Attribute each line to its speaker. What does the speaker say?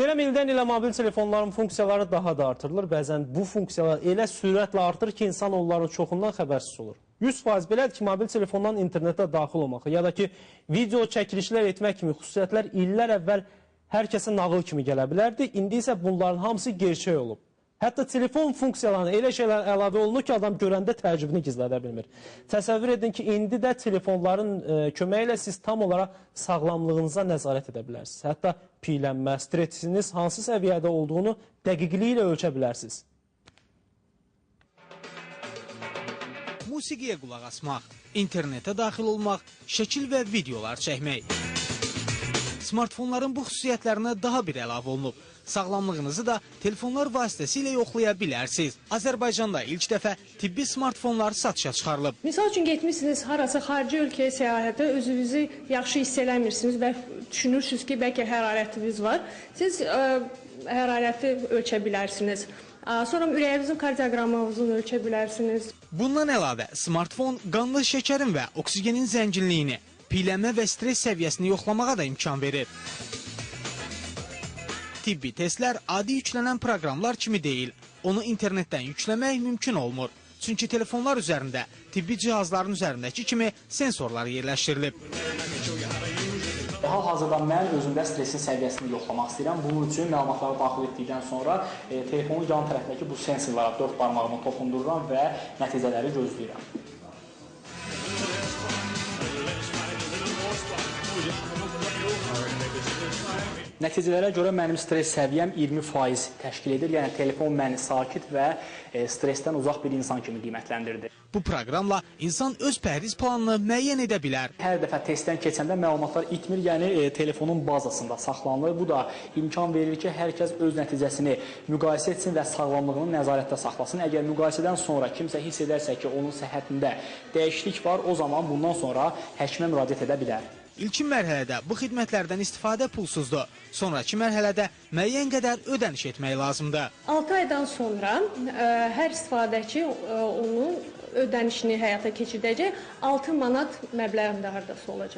Speaker 1: Deyirəm ildən ilə mobil telefonların funksiyaları daha da artırılır. Bəzən bu funksiyalar elə sürətlə artır ki, insan onların çoxundan xəbərsiz olur. 100% belədir ki, mobil telefondan internetə daxil olmaq, ya da ki, video çəkilişlər etmək kimi xüsusiyyətlər illər əvvəl hər kəsə nağıl kimi gələ bilərdi. İndi isə bunların hamısı gerçək olub. Hətta telefon funksiyalarına elə şeylər əlavə olunur ki, adam görəndə təəccübünü gizlədə bilmir. Təsəvvür edin ki, indi də telefonların e, köməyi ilə siz tam olaraq sağlamlığınıza nəzarət edə bilərsiniz. Hətta piylənmə, stressiniz hansı səviyyədə olduğunu dəqiqliyi ilə ölçə bilərsiniz.
Speaker 2: musiqiyə qulaq asmaq, internetə daxil olmaq, şəkil və videolar çəkmək. Smartfonların bu xüsusiyyətlərinə daha bir əlavə olunub. Sağlamlığınızı da telefonlar vasitəsilə yoxlaya bilərsiniz. Azərbaycanda ilk dəfə tibbi smartfonlar satışa çıxarılıb.
Speaker 3: Misal üçün getmisiniz harasa xarici ölkəyə səyahətə, özünüzü yaxşı hiss eləmirsiniz və düşünürsüz ki, bəlkə hərarətiniz var. Siz ə, hərarəti ölçə bilərsiniz. Sonra ürəyinizin kardioqramınızı ölçə bilərsiniz.
Speaker 2: Bundan əlavə, smartfon qanlı şəkərin və oksigenin zənginliyini, piylənmə və stress səviyyəsini yoxlamağa da imkan verir. Tibbi testlər adi yüklənən proqramlar kimi deyil. Onu internetdən yükləmək mümkün olmur. Çünki telefonlar üzərində, tibbi cihazların üzərindəki kimi sensorlar yerləşdirilib.
Speaker 4: Hal-hazırda mən özümdə stressin səviyyəsini yoxlamaq istəyirəm. Bunun üçün məlumatları daxil etdikdən sonra e, telefonun yan tərəfindəki bu sensorlara dörd barmağımı toxundururam və nəticələri gözləyirəm. Nəticələrə görə mənim stress səviyyəm 20% təşkil edir. Yəni telefon məni sakit və e, stressdən uzaq bir insan kimi qiymətləndirdi.
Speaker 2: Bu proqramla insan öz pəhriz planını müəyyən edə bilər.
Speaker 4: Hər dəfə testdən keçəndə məlumatlar itmir, yəni e, telefonun bazasında saxlanılır. Bu da imkan verir ki, hər kəs öz nəticəsini müqayisə etsin və sağlamlığını nəzarətdə saxlasın. Əgər müqayisədən sonra kimsə hiss edərsə ki, onun səhhətində dəyişiklik var, o zaman bundan sonra həkimə müraciət edə bilər.
Speaker 2: İlkin mərhələdə bu xidmətlərdən istifadə pulsuzdur. Sonrakı mərhələdə müəyyən qədər ödəniş etmək lazımdır.
Speaker 3: 6 aydan sonra ə, hər istifadəçi ə, onun ödənişini həyata keçirdəcək 6 manat məbləğində hardasa olacaq.